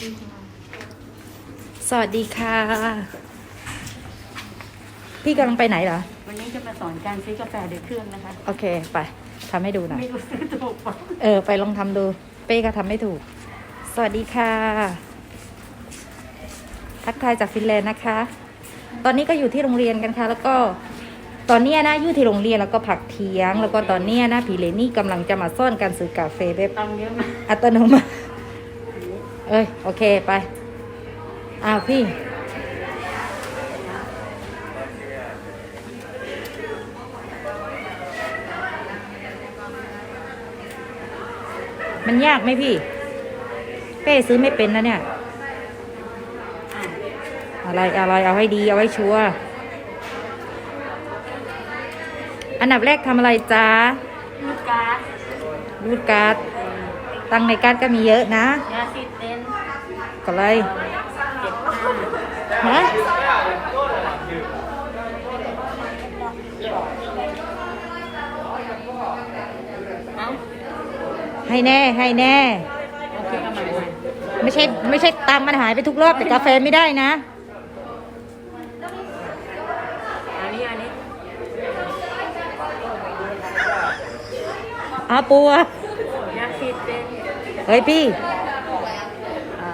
ดีค่ะสวัสดีค่ะ พี่กำลังไปไหนเหรอ วันนี้จะมาสอนการซื้อกาแฟโดยเครื่องนะคะ โอเคไปทำให้ดูหน่อย ไม่รู้ซื้อถูกเปล่าเออ ไปลองทำดู เป้ก็ทำไม่ถูก สวัสดีค่ะ ทักทายจากฟินแลนด์นะคะ ตอนนี้ก็อยู่ที่โรงเรียนกันค่ะ แล้วก็ตอนเนี้ยนะอยู่ที่โรงเรียนแล้วก็ผักเทียง แล้วก็ตอนเนี้ยนะผีเลนี่กำลังจะมาซ่อนการซื้อกาแฟแบบตังค์เยอะมากอัตโนมัติ เอ้ย โอเคไปอ้าวพี่ มันยากไหมพี่ เป้ซื้อไม่เป็นนะเนี่ย อะไรอะไรเอาให้ดีเอาให้ชัวร์อันดับแรกทำอะไรจ้าลูกการ์ดรูดการ์ดตังค์ในการ์ดก็มีเยอะนะยาซิเตน ก็เลยเจ็ดห้าฮะเอ้าให้แน่ให้แน่โอเคเอาใหม่ใหม่ไม่ใช่ไม่ใช่ตังค์มันหายไปทุกรอบ แต่กาแฟไม่ได้นะอันนี้อันนี้อาปัวยาซิเตนเฮ้ยพี่ อ่า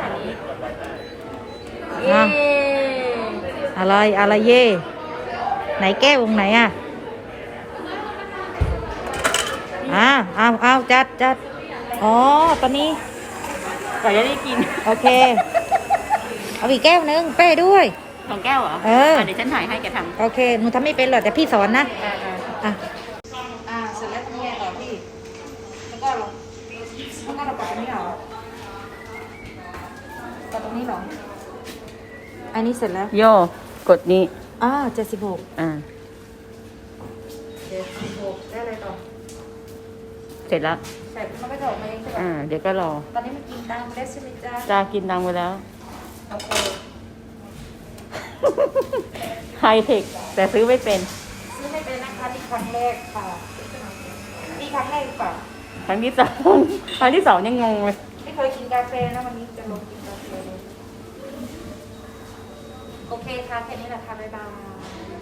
อันนี้ อะเย้อะไรอะไรเย่ไหนแก้ววงไหนอะอ่าเอาเอาจัดจัดอ๋อตอนนี้ก่อนจะได้กิน โอเค เอาอีกแก้วนึงเป้ด้วยของแก้วเหรอเออเดี๋ยวฉันถ่ายให้แกทำโอเคหนูทำไม่เป็นหรอกแต่พี่สอนนะอ่าอ่าอะอ่าเสร็จแล้วทำไงต่อพี่แล้วก็ลงแล้วก็เราปัดตรงนี้เหรอปัดตรงนี้เหรอ อันนี้เสร็จแล้วโยกดนี้อ่าเจ็ดสิบหกอ่าเจ็ดสิบหกได้อะไรต่อ เสร็จแล้วใส่เขาไม่ถอดมาเองใช่ไหมอ่าเดี๋ยวก็รอตอนนี้มันกินตามไปแล้วใช่ไหมจ๊ะจากินตังไปแล้ว โอเคไฮเทค แต่ซื้อไม่เป็น ซื้อไม่เป็นนะคะนี่ครั้งแรกค่ะนี่ครั้งแรกหรือเปล่าครั้งที่สอง ครั้งที่สองยังงงเลย ไม่เคยกินกาแฟนะวันนี้จะลงกินกาแฟเลย โอเคค่ะแค่นี้แหละค่ะบ๊ายบาย